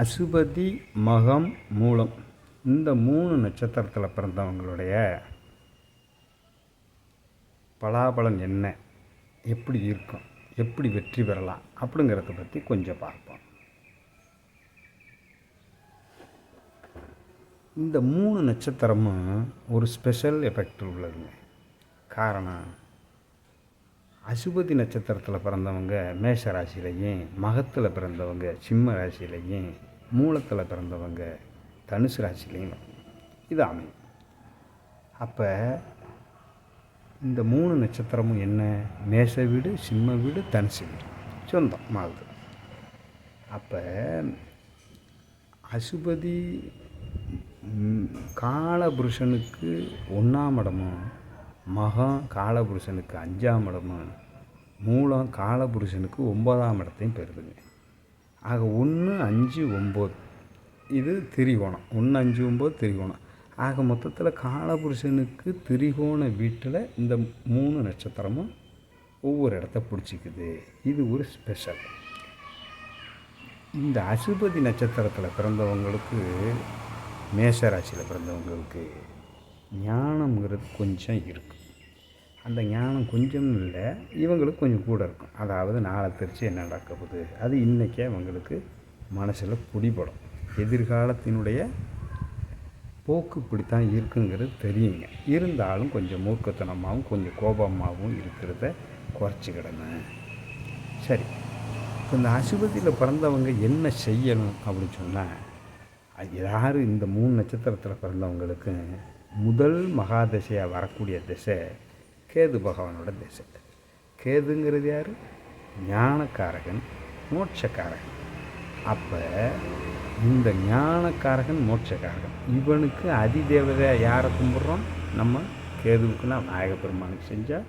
அசுபதி மகம் மூலம். இந்த மூணு நட்சத்திரத்தில் பிறந்தவங்களுடைய பலாபலன் என்ன? எப்படி இருக்கும்? எப்படி வெற்றி பெறலாம்? அப்படிங்கிறத பற்றி கொஞ்சம் பார்ப்போம். இந்த மூணு நட்சத்திரமும் ஒரு ஸ்பெஷல் எஃபெக்ட் உள்ளதுங்க. காரணம் அசுபதி நட்சத்திரத்தில் பிறந்தவங்க மேஷ ராசியிலையும் மகத்தில் பிறந்தவங்க சிம்ம ராசியிலையும் மூலத்தில் பிறந்தவங்க தனுசு ராசிலையும் இது அமையும். அப்போ இந்த மூணு நட்சத்திரமும் என்ன? மேஷ வீடு சிம்ம வீடு தனுசு வீடு. சொந்தம் மாகுது அப்போ அசுபதி காலபுருஷனுக்கு ஒன்றாம் இடமும் மகம் காலபுருஷனுக்கு அஞ்சாம் இடமும் மூலம் காலபுருஷனுக்கு ஒன்பதாம் இடத்தையும் பெறுதுங்க. ஆக ஒன்று அஞ்சு ஒம்பது. இது திரிகோணம். ஒன்று அஞ்சு ஒம்பது திரிகோணம். ஆக மொத்தத்தில் காலபுருஷனுக்கு திரிகோண வீட்டில் இந்த மூணு நட்சத்திரமும் ஒவ்வொரு இடத்த பிடிச்சிக்குது. இது ஒரு ஸ்பெஷல் இந்த அசுபதி நட்சத்திரத்தில் பிறந்தவங்களுக்கு மேஷராசியில் பிறந்தவங்களுக்கு ஞானம்ங்கிறது கொஞ்சம் இருக்குது அந்த ஞானம் கொஞ்சம் இல்லை இவங்களுக்கு கொஞ்சம் கூட இருக்கும். அதாவது நாளை தெரிச்சு என்ன நடக்க போகுது? அது இன்றைக்கே அவங்களுக்கு மனசில் பிடிபடும். எதிர்காலத்தினுடைய போக்கு இப்படித்தான் இருக்குங்கிறது தெரியுங்க. இருந்தாலும் கொஞ்சம் மூர்க்கத்தனமாகவும் கொஞ்சம் கோபமாகவும் இருக்கிறத குறைச்சிக்கிடணும். சரி. இப்போ இந்த அசுபதியில் பிறந்தவங்க என்ன செய்யணும் அப்படின்னு சொன்னால் யார் இந்த மூணு நட்சத்திரத்தில் பிறந்தவங்களுக்கு முதல் மகாதசையாக வரக்கூடிய திசை கேது பகவானோட திசை கேதுங்கிறது யார்? ஞானக்காரகன் மோட்சக்காரகன். அப்போ இந்த ஞானக்காரகன் மோட்சக்காரகன் இவனுக்கு அதிதேவதை யாரை கும்பிட்றோம்? நம்ம கேதுவுக்குன்னா நாயகப்பெருமானுக்கு செஞ்சால்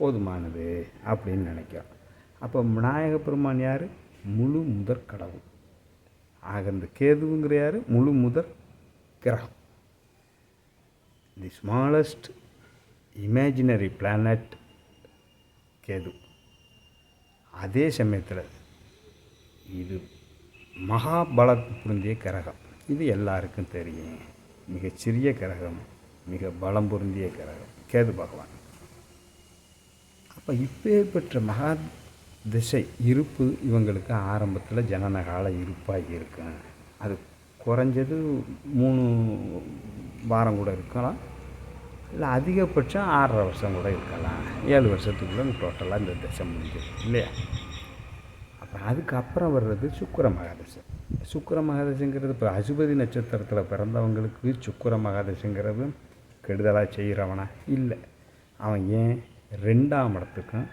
போதுமானது அப்படின்னு நினைக்கிறோம். அப்போ நாயகப்பெருமான் யார்? முழு முதற் கடவுள். ஆக இந்த கேதுவுங்கிற யார்? முழு முதற் கிரகம். The smallest imaginary planet Ketu. அதே சமயத்தில் இது மகாபலத்து பொருந்திய கிரகம். இது எல்லாருக்கும் தெரியும். மிகச்சிறிய கிரகம் மிக பலம் பொருந்திய கிரகம் கேது பகவான். அப்போ இப்போ பெற்ற மகா திசை இருப்பு இவங்களுக்கு ஆரம்பத்தில் ஜனனகால இருப்பாக இருக்கும். அது குறைஞ்சது மூணு வாரம் கூட இருக்கலாம். இல்லை அதிகபட்சம் ஆறரை வருஷம் கூட இருக்கலாம். ஏழு வருஷத்துக்குள்ளே டோட்டலாக இந்த தசை முடிஞ்சிடும் இல்லையா? அப்புறம் அதுக்கப்புறம் வர்றது சுக்கர மகாதசை. சுக்கர மகாதசைங்கிறது இப்போ அசுபதி நட்சத்திரத்தில் பிறந்தவங்களுக்கு சுக்கர மகாதசைங்கிறது கெடுதலாக செய்கிறவனா இல்லை. அவன் ஏன்? ரெண்டாம் இடத்துக்கும்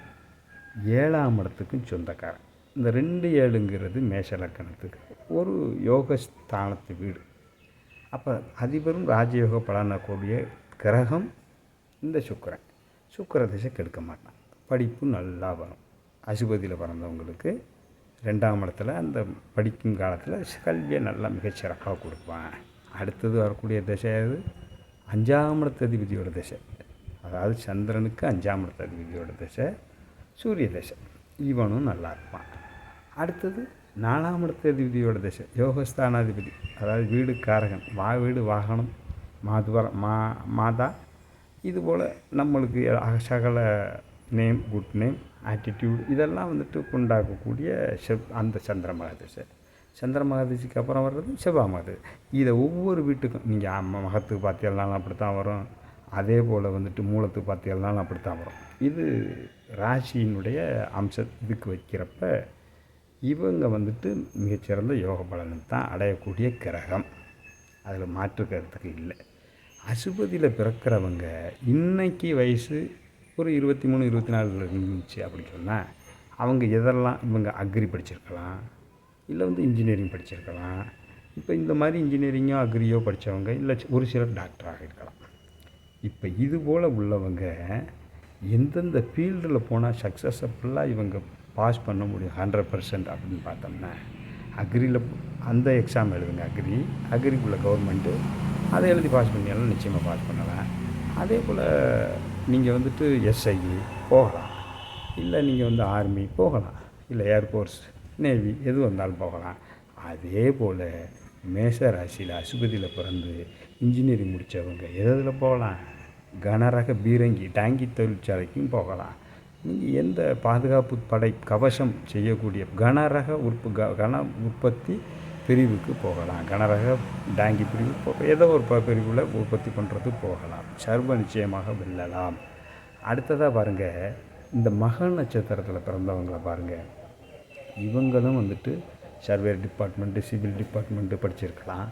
ஏழாம் இடத்துக்கும் சொந்தக்காரன். இந்த ரெண்டு ஏழுங்கிறது மேஷலக்கணத்துக்கு ஒரு யோகஸ்தானத்து வீடு. அப்போ அதிபரும் ராஜயோக பலனக்கூடிய கிரகம் இந்த சுக்கரன். சுக்கர திசை கெடுக்க மாட்டான். படிப்பு நல்லா வரும். அசுபதியில் பிறந்தவங்களுக்கு ரெண்டாம் இடத்துல அந்த படிக்கும் காலத்தில் கல்வியை நல்லா மிகச்சிறப்பாக கொடுப்பான். அடுத்தது வரக்கூடிய திசை அது அஞ்சாம் இடத்ததிபதியோட திசை. அதாவது சந்திரனுக்கு அஞ்சாம் இடத்ததிபதியோட திசை சூரிய திசை. இவனும் நல்லா இருப்பான். அடுத்தது நாலாம் இடத்ததிபதியோட திசை யோகஸ்தானாதிபதி. அதாவது வீடு காரகன். வா வீடு வாகனம் மாதுவர மா மாதா. இதுபோல் நம்மளுக்கு சகல நேம் குட் நேம் ஆட்டிடியூட் இதெல்லாம் வந்துட்டு கொண்டாக்கக்கூடிய செவ் அந்த சந்திர மகாதிசை சந்திர மகாதிசைக்கு அப்புறம் வர்றது செவ்வாய் மகாதிசை இதை ஒவ்வொரு வீட்டுக்கும் நீங்கள் அம்மா மகத்துக்கு பார்த்தீங்கன்னாலும் அப்படி தான் வரும். அதே போல் வந்துட்டு மூலத்துக்கு பார்த்தீங்கன்னாலும் அப்படி தான் வரும். இது ராசியினுடைய அம்ச இதுக்கு வைக்கிறப்ப இவங்க வந்துட்டு மிகச்சிறந்த யோக பலனை தான் அடையக்கூடிய கிரகம். அதில் மாற்று கருத்துக்கு இல்லை. அசுபதியில் பிறக்கிறவங்க இன்றைக்கி வயசு ஒரு இருபத்தி மூணு இருபத்தி நாலு இருந்துச்சு அப்படின்னு சொன்னால் அவங்க எதெல்லாம் இவங்க அக்ரி படிச்சிருக்கலாம் இல்லை வந்து இன்ஜினியரிங் படிச்சிருக்கலாம் இப்போ இந்த மாதிரி இன்ஜினியரிங்கோ அக்ரியோ படித்தவங்க இல்லை ஒரு சிலர் டாக்டராக இருக்கலாம். இப்போ இது போல் உள்ளவங்க எந்தெந்த ஃபீல்டில் போனால் சக்ஸஸ்ஃபுல்லாக இவங்க பாஸ் பண்ண முடியும் ஹண்ட்ரட் பர்சன்ட் அப்படின்னு பார்த்தோம்னா அக்ரியில் அந்த எக்ஸாம் எழுதுங்க அக்ரி. அக்ரிக்குள்ளே கவர்மெண்ட்டு அதை எழுதி பாஸ் பண்ணியாலும் நிச்சயமாக பாஸ் பண்ணலாம். அதே போல் நீங்கள் வந்துட்டு எஸ்ஐ போகலாம். இல்லை நீங்கள் வந்து ஆர்மி போகலாம். இல்லை ஏர்ஃபோர்ஸ் நேவி எது வந்தாலும் போகலாம். அதே போல் மேஷ ராசியில் அசுபதியில் பிறந்து இன்ஜினியரிங் முடித்தவங்க எதில் போகலாம்? கனரக பீரங்கி டாங்கி தொழிற்சாலைக்கும் போகலாம். நீங்கள் எந்த பாதுகாப்பு படை கவசம் செய்யக்கூடிய கனரக உற்ப க கன உற்பத்தி பிரிவுக்கு போகலாம். கனரக டாங்கி பிரிவு போ ஏதோ ஒரு ப பிரிவில் உற்பத்தி பண்ணுறது போகலாம். சர்வ நிச்சயமாக வெல்லலாம். அடுத்ததாக பாருங்கள் இந்த மக நட்சத்திரத்தில் பிறந்தவங்களை பாருங்கள் இவங்களும் வந்துட்டு சர்வேர் டிபார்ட்மெண்ட்டு சிவில் டிபார்ட்மெண்ட்டு படிச்சிருக்கலாம்.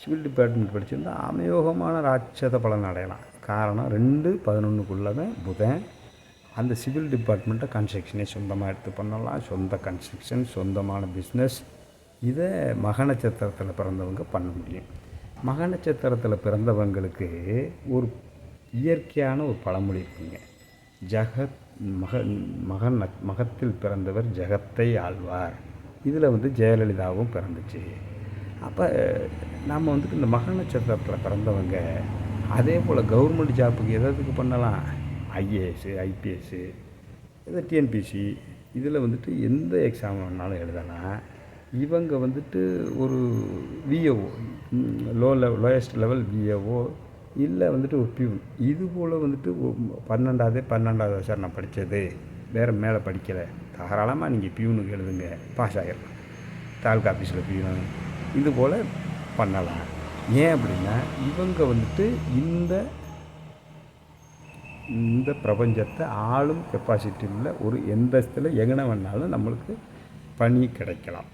சிவில் டிபார்ட்மெண்ட் படிச்சிருந்தா அமயோகமான ராட்சத பலன் அடையலாம். காரணம் ரெண்டு பதினொன்றுக்குள்ளவே புதன். அந்த சிவில் டிபார்ட்மெண்ட்டை கன்ஸ்ட்ரக்ஷனே சொந்தமாக எடுத்து பண்ணலாம். சொந்த கன்ஸ்ட்ரக்ஷன் சொந்தமான பிஸ்னஸ் இதை மக நட்சத்திரத்தில் பிறந்தவங்க பண்ண முடியும். மக நட்சத்திரத்தில் பிறந்தவங்களுக்கு ஒரு இயற்கையான ஒரு பழமொழி இருக்குங்க. ஜகத் மக மகன் மகத்தில் பிறந்தவர் ஜெகத்தை ஆழ்வார் இதில் வந்து ஜெயலலிதாவும் பிறந்துச்சு. அப்போ நம்ம வந்துட்டு இந்த மக நட்சத்திரத்தில் பிறந்தவங்க அதே போல் கவர்மெண்ட் ஜாப்புக்கு எதாவதுக்கு பண்ணலாம்? ஐஏஎஸ்ஸு ஐபிஎஸ்ஸு இது டிஎன்பிசி இதில் வந்துட்டு எந்த எக்ஸாம் வேணாலும் எழுதலாம். இவங்க வந்துட்டு ஒரு VAO low level lowest level VAO இல்லை வந்துட்டு ஒரு பியூன் இது போல் வந்துட்டு பன்னெண்டாவது பன்னெண்டாவது சார் நான் படித்தது வேறு மேலே படிக்கலை. தாராளமாக நீங்கள் பியூனுக்கு எழுதுங்க. பாஸ் ஆகிடலாம் தாலுக்கா ஆஃபீஸில் பியூன் இது போல் பண்ணலாம். ஏன் அப்படின்னா இவங்க வந்துட்டு இந்த இந்த பிரபஞ்சத்தை ஆளும் கெப்பாசிட்டி உள்ள ஒரு எந்த இடத்துல எங்கன வேணாலும் நம்மளுக்கு பணி கிடைக்கலாம்.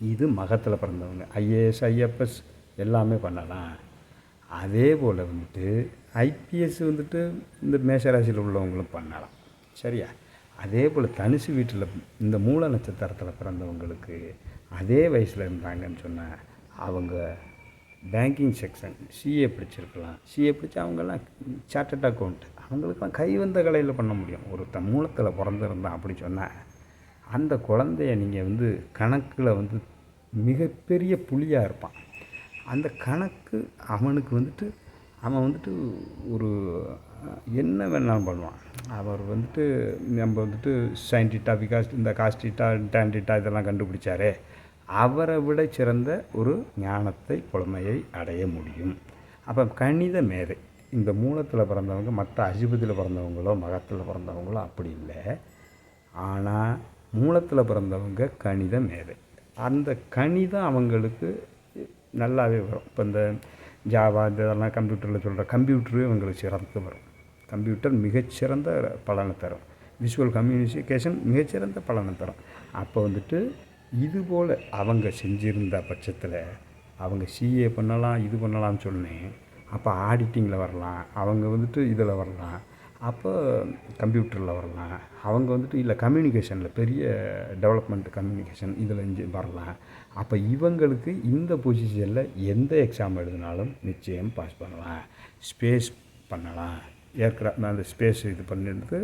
இது மகத்தில் பிறந்தவங்க. ஐஏஎஸ் ஐஎஃப்எஸ் எல்லாமே பண்ணலாம். அதே போல் வந்துட்டு ஐபிஎஸ் வந்துட்டு இந்த மேஷராசியில் உள்ளவங்களும் பண்ணலாம். சரியா? அதே போல் தனுசு வீட்டில் இந்த மூல நட்சத்திரத்தில் பிறந்தவங்களுக்கு அதே வயசில் இருந்தாங்கன்னு சொன்னால் அவங்க பேங்கிங் செக்ஷன் சிஏ படிச்சிருக்கலாம். சிஏ படித்து அவங்கெல்லாம் சார்ட்டட் அக்கௌண்ட் அவங்களுக்குலாம் கை வந்த கலையில் பண்ண முடியும். ஒரு த மூலத்தில் பிறந்திருந்தான் அப்படி சொன்னால் அந்த குழந்தைய நீங்கள் வந்து கணக்கில் வந்து மிகப்பெரிய புலியாக இருப்பான். அந்த கணக்கு அவனுக்கு வந்துட்டு அவன் வந்துட்டு ஒரு என்ன வேணாலும் பண்ணுவான். அவர் வந்துட்டு நம்ம வந்துட்டு சயின்டிட்டா பிகாஸ் இந்த காஸ்டிட்டா டேண்டிட்டா இதெல்லாம் கண்டுபிடிச்சாரே அவரை விட சிறந்த ஒரு ஞானத்தை புலமையை அடைய முடியும். அப்போ கணித மேதை இந்த மூலத்தில் பிறந்தவங்க மற்ற அஜிபத்தில் பிறந்தவங்களோ மகத்தில் பிறந்தவங்களோ அப்படி இல்லை. ஆனால் மூலத்தில் பிறந்தவங்க கணித மேதை. அந்த கணிதம் அவங்களுக்கு நல்லாவே வரும். இப்போ இந்த ஜாவா இதெல்லாம் கம்ப்யூட்டரில் சொல்கிற கம்ப்யூட்டரு இவங்களுக்கு சிறந்து வரும். கம்ப்யூட்டர் மிகச்சிறந்த பலனை தரும். விஷுவல் கம்யூனிகேஷன் மிகச்சிறந்த பலனை தரும். அப்போ வந்துட்டு இதுபோல் அவங்க செஞ்சிருந்த பட்சத்தில் அவங்க சிஏ பண்ணலாம் இது பண்ணலாம்னு சொன்னேன். அப்போ ஆடிட்டிங்கில் வரலாம். அவங்க வந்துட்டு இதில் வரலாம். அப்போ கம்ப்யூட்டரில் வரலாம். அவங்க வந்துட்டு இல்லை கம்யூனிகேஷனில் பெரிய டெவலப்மெண்ட் கம்யூனிகேஷன் இதில் இஞ்சி வரலாம். அப்போ இவங்களுக்கு இந்த பொசிஷனில் எந்த எக்ஸாம் எழுதினாலும் நிச்சயம் பாஸ் பண்ணலாம். ஸ்பேஸ் பண்ணலாம். ஏர்க்ராஃப்ட் அந்த ஸ்பேஸ் இது பண்ணிட்டு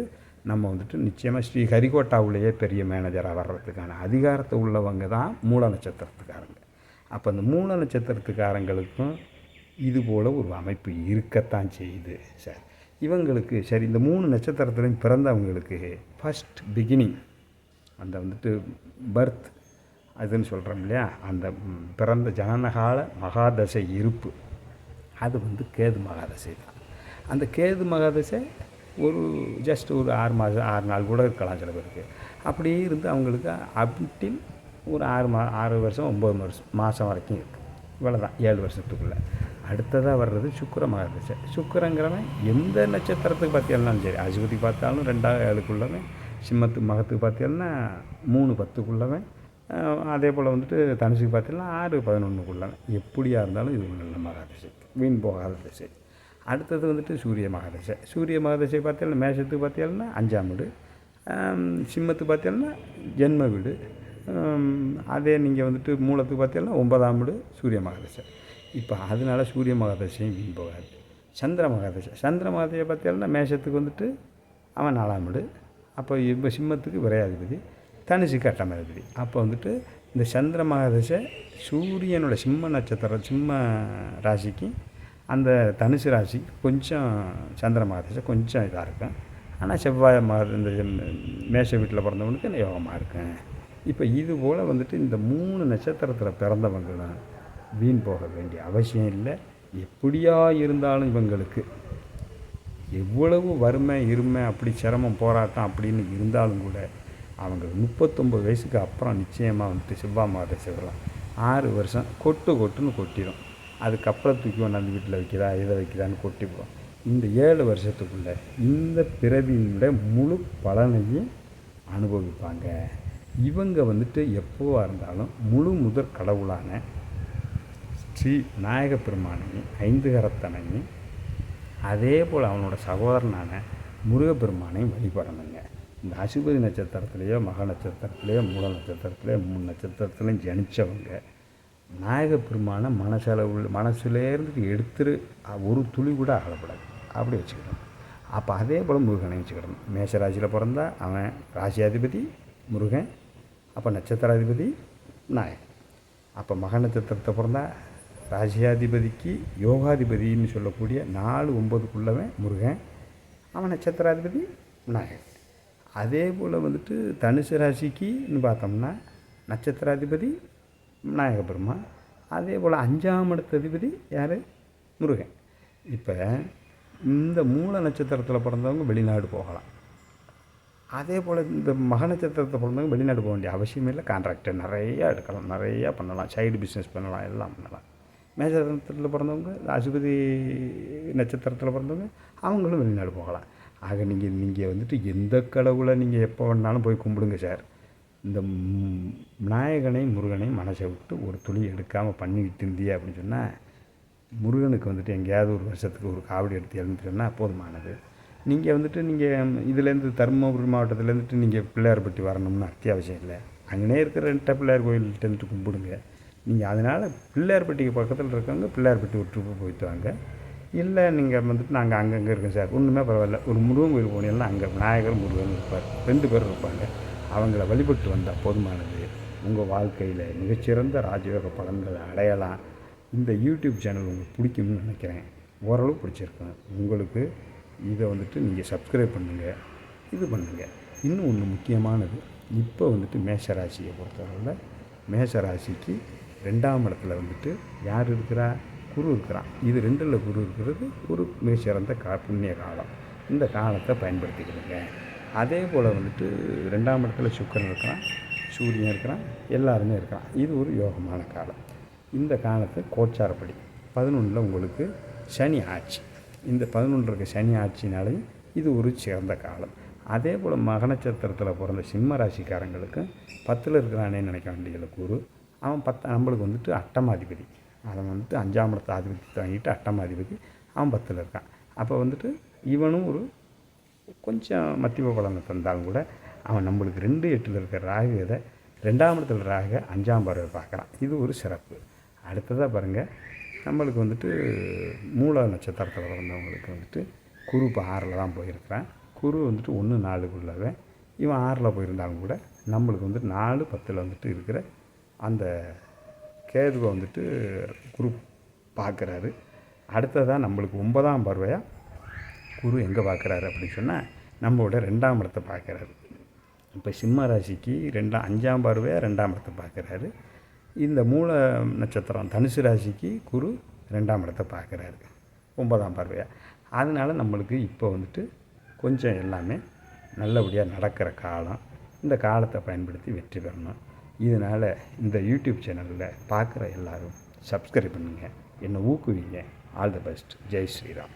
நம்ம வந்துட்டு நிச்சயமாக ஸ்ரீ ஹரிகோட்டாவுலேயே பெரிய மேனேஜராக வர்றதுக்கான அதிகாரத்தை உள்ளவங்க தான் மூல நட்சத்திரத்துக்காரங்க. அப்போ அந்த மூல நட்சத்திரத்துக்காரங்களுக்கும் இது போல் ஒரு அமைப்பு இருக்கத்தான் செய்யுது சார். இவங்களுக்கு சரி இந்த மூணு நட்சத்திரத்துலையும் பிறந்தவங்களுக்கு ஃபஸ்ட் பிகினிங் அந்த வந்துட்டு பர்த் அதுன்னு சொல்கிறோம் இல்லையா? அந்த பிறந்த ஜனனகால மகாதசை இருப்பு. அது வந்து கேது மகாதசை தான். அந்த கேது மகாதசை ஒரு ஜஸ்ட் ஒரு ஆறு மாதம் ஆறு நாள் கூட இருக்கலாம் சில பேருக்கு. அப்படியே இருந்து அவங்களுக்கு அப்டில் ஒரு ஆறு மா ஆறு வருஷம் ஒம்பது வருஷம் மாதம் வரைக்கும் இருக்குது இவ்வளோ தான் ஏழு வருஷத்துக்குள்ளே. அடுத்ததாக வர்றது சுக்கரமாக மகாதசை சுக்கிரங்கிறவன் எந்த நட்சத்திரத்துக்கு பார்த்தியாலும் சரி அசுபதி பார்த்தாலும் ரெண்டாவது ஏழுக்குள்ளவன் சிம்மத்து மகத்துக்கு பார்த்தீங்கன்னா மூணு பத்துக்குள்ளவன் அதே போல் வந்துட்டு தனுசுக்கு பார்த்தீங்கன்னா ஆறு பதினொன்றுக்குள்ளவன் எப்படியாக இருந்தாலும் இது ஒரு நல்ல மகாதிசை வீண் போகாத திசை. அடுத்தது வந்துட்டு சூரிய மகாதசை சூரிய மகாதசை பார்த்தீங்கன்னா மேஷத்துக்கு பார்த்தீங்கன்னா அஞ்சாம் வீடு சிம்மத்துக்கு பார்த்தீங்கன்னா ஜென்ம வீடு அதே நீங்கள் வந்துட்டு மூலத்துக்கு பார்த்தீங்கன்னா ஒன்பதாம் வீடு சூரிய மகாதசை இப்போ அதனால சூரிய மகாதசையும் வீண் போகாது. சந்திர மகாதசை சந்திர மகாதசை பார்த்தீங்கன்னா மேஷத்துக்கு வந்துட்டு அவன் நாலாம் வீடு. அப்போ இப்போ சிம்மத்துக்கு விரையாதிபதி தனுசு கட்டமாதிபதி அப்போ வந்துட்டு இந்த சந்திர மகாதசை சூரியனோட சிம்ம நட்சத்திரம் சிம்ம ராசிக்கு அந்த தனுசு ராசிக்கு கொஞ்சம் சந்திர மகாதசை கொஞ்சம் இதாக இருக்கும். ஆனால் செவ்வாய் மகா இந்த மேஷ வீட்டில் பிறந்தவனுக்கு யோகமாக இருக்கும் இப்போ இது போல் வந்துட்டு இந்த மூணு நட்சத்திரத்தில் பிறந்தவங்க தான் வீண் போக வேண்டிய அவசியம் இல்லை. எப்படியா இருந்தாலும் இவங்களுக்கு எவ்வளவு வறுமை இருமை அப்படி சிரமம் போராட்டம் அப்படின்னு இருந்தாலும் கூட அவங்க முப்பத்தொம்பது வயசுக்கு அப்புறம் நிச்சயமாக வந்துட்டு செவ்வாய் மாவட்ட சிவலாம் ஆறு வருஷம் கொட்டு கொட்டுன்னு கொட்டிடும் அதுக்கப்புறம் தூக்கி கொண்டாந்து வீட்டில் வைக்கிறா இதை வைக்கிறான்னு கொட்டிப்போம். இந்த ஏழு வருஷத்துக்குள்ளே இந்த பிறவியினுடைய முழு பலனையும் அனுபவிப்பாங்க. இவங்க வந்துட்டு எப்போவா இருந்தாலும் முழு முதற் கடவுளான ஸ்ரீ விநாயக பெருமானையும் ஐந்து கரத்தனையும் அதே போல் அவனோட சகோதரனான முருகப்பெருமானையும் வழிபடணுங்க. இந்த அசுபதி நட்சத்திரத்துலேயோ மக நட்சத்திரத்துலேயோ மூல நட்சத்திரத்துலேயோ மூணு நட்சத்திரத்துலையும் ஜனித்தவங்க நாயக பெருமானை மனசளவு மனசுலேருந்து எடுத்துரு ஒரு துளி கூட ஆகப்படாது அப்படி வச்சுக்கிடணும் அப்போ அதே போல் முருகனை வச்சுக்கிடணும் மேஷராசியில் பிறந்தால் அவன் ராசியாதிபதி முருகன். அப்போ நட்சத்திராதிபதி நாயகன். அப்போ மக நட்சத்திரத்தை பிறந்தால் ராசியாதிபதிக்கு யோகாதிபதின்னு சொல்லக்கூடிய நாலு ஒம்பதுக்குள்ளவன் முருகன் அவன் நட்சத்திராதிபதி விநாயகன் அதே போல் வந்துட்டு தனுசு ராசிக்குன்னு பார்த்தோம்னா நட்சத்திராதிபதி விநாயக பெருமான். அதே போல் அஞ்சாம் இடத்த அதிபதி யார்? முருகன். இப்போ இந்த மூல நட்சத்திரத்தில் பிறந்தவங்க வெளிநாடு போகலாம். அதே போல் இந்த மக நட்சத்திரத்தை பிறந்தவங்க வெளிநாடு போக வேண்டிய அவசியம் இல்லை. கான்ட்ராக்டர் நிறையா எடுக்கலாம் நிறையா பண்ணலாம். சைடு பிஸ்னஸ் பண்ணலாம் எல்லாம் பண்ணலாம். மேஜ பிறந்தவங்க அசுபதி நட்சத்திரத்தில் பிறந்தவங்க அவங்களும் வெளிநாடு போகலாம். ஆக நீங்கள் நீங்கள் வந்துட்டு எந்த கடவுளை நீங்கள் எப்போ வேணாலும் போய் கும்பிடுங்க சார். இந்த விநாயகனை முருகனை மனசை விட்டு ஒரு துளி எடுக்காமல் பண்ணிக்கிட்டு இருந்தியே அப்படின்னு சொன்னால் முருகனுக்கு வந்துட்டு எங்கேயாவது ஒரு வருஷத்துக்கு ஒரு காவடி எடுத்து எழுந்துட்டோன்னா போதுமானது. நீங்கள் வந்துட்டு நீங்கள் இதுலேருந்து தருமபுரி மாவட்டத்துலேருந்துட்டு நீங்கள் பிள்ளையார்பட்டி வரணும்னு அத்தியாவசியம் இல்லை. அங்கேனே இருக்கிற ரெண்டு பிள்ளையார் கோயில்கிட்ட இருந்துட்டு கும்பிடுங்க. நீங்கள் அதனால் பிள்ளையார்பட்டிக்கு பக்கத்தில் இருக்கவங்க பிள்ளையார்பட்டி ஒரு ட்ரிப்பு போயிட்டு வாங்க. இல்லை நீங்கள் வந்துட்டு நாங்கள் அங்கங்கே இருக்கோம் சார். ஒன்றுமே பரவாயில்ல. ஒரு முருகன் கோயில் போனீங்கன்னா அங்கே விநாயகர் முருகன் இருப்பார். ரெண்டு பேர் இருப்பாங்க. அவங்கள வழிபட்டு வந்தால் போதுமானது. உங்கள் வாழ்க்கையில் மிகச்சிறந்த ராஜயோக பலன்களை அடையலாம். இந்த யூடியூப் சேனல் உங்களுக்கு பிடிக்கும்னு நினைக்கிறேன். ஓரளவு பிடிச்சிருக்கேன் உங்களுக்கு இதை வந்துட்டு நீங்கள் சப்ஸ்கிரைப் பண்ணுங்கள் இது பண்ணுங்கள் இன்னும் ஒன்று முக்கியமானது இப்போ வந்துட்டு மேஷராசியை பொறுத்தவரையில் மேஷராசிக்கு ரெண்டாம் இடத்துல வந்துட்டு யார் இருக்கிறா? குரு இருக்கிறான். இது ரெண்டில் குரு இருக்கிறது ஒரு மிகச்சிறந்த கா புண்ணிய காலம். இந்த காலத்தை பயன்படுத்திக்கிறேங்க அதே போல் வந்துட்டு ரெண்டாம் இடத்துல சுக்கரன் இருக்கிறான் சூரியன் இருக்கிறான் எல்லாருமே இருக்கிறான். இது ஒரு யோகமான காலம். இந்த காலத்தை கோச்சாரப்படி. பதினொன்றில் உங்களுக்கு சனி ஆட்சி. இந்த பதினொன்று இருக்க சனி ஆட்சினாலையும் இது ஒரு சிறந்த காலம். அதே போல் மகநட்சத்திரத்தில் பிறந்த சிம்ம ராசிக்காரங்களுக்கு பத்தில் இருக்கிறானே நினைக்க வேண்டியது குரு. அவன் பத்து நம்மளுக்கு வந்துட்டு அட்டமாதிபதி அவன் வந்துட்டு அஞ்சாம் இடத்து ஆதிபத்தியத்தை தாங்கிட்டு அட்டமாதிபதி அவன் பத்தில் இருக்கான். அப்போ வந்துட்டு இவனும் ஒரு கொஞ்சம் மத்திய பலனை தந்தாலும் கூட அவன் நம்மளுக்கு ரெண்டு எட்டில் இருக்கிற ராக இதை ரெண்டாம் இடத்துல ராக அஞ்சாம் பறவை பார்க்குறான். இது ஒரு சிறப்பு. அடுத்ததாக பாருங்கள் நம்மளுக்கு வந்துட்டு மூல நட்சத்திரத்தில் பிறந்தவங்களுக்கு வந்துட்டு குரு இப்போ ஆறில் தான் போயிருக்கிறான். குரு வந்துட்டு ஒன்று நாலுக்குள்ளவே இவன் ஆறில் போயிருந்தாலும் கூட நம்மளுக்கு வந்துட்டு நாலு பத்தில் வந்துட்டு இருக்கிற அந்த கேதுவை வந்துட்டு குரு பார்க்குறாரு. அடுத்ததாக நம்மளுக்கு ஒன்பதாம் பார்வையாக குரு எங்கே பார்க்குறாரு அப்படின்னு சொன்னால் நம்மளோட ரெண்டாம் இடத்தை பார்க்குறாரு. இப்போ சிம்ம ராசிக்கு ரெண்டாம் அஞ்சாம் பார்வையாக ரெண்டாம் இடத்தை பார்க்குறாரு. இந்த மூல நட்சத்திரம் தனுசு ராசிக்கு குரு ரெண்டாம் இடத்தை பார்க்குறாரு. ஒன்பதாம் பார்வையாக அதனால் நம்மளுக்கு இப்போ வந்துட்டு கொஞ்சம் எல்லாமே நல்லபடியாக நடக்கிற காலம். இந்த காலத்தை பயன்படுத்தி வெற்றி பெறணும். இதனால் இந்த யூடியூப் சேனலில் பார்க்குற எல்லாரும் சப்ஸ்கிரைப் பண்ணுங்கள் என்னை ஊக்குவிங்க. All the best Jai Sriram.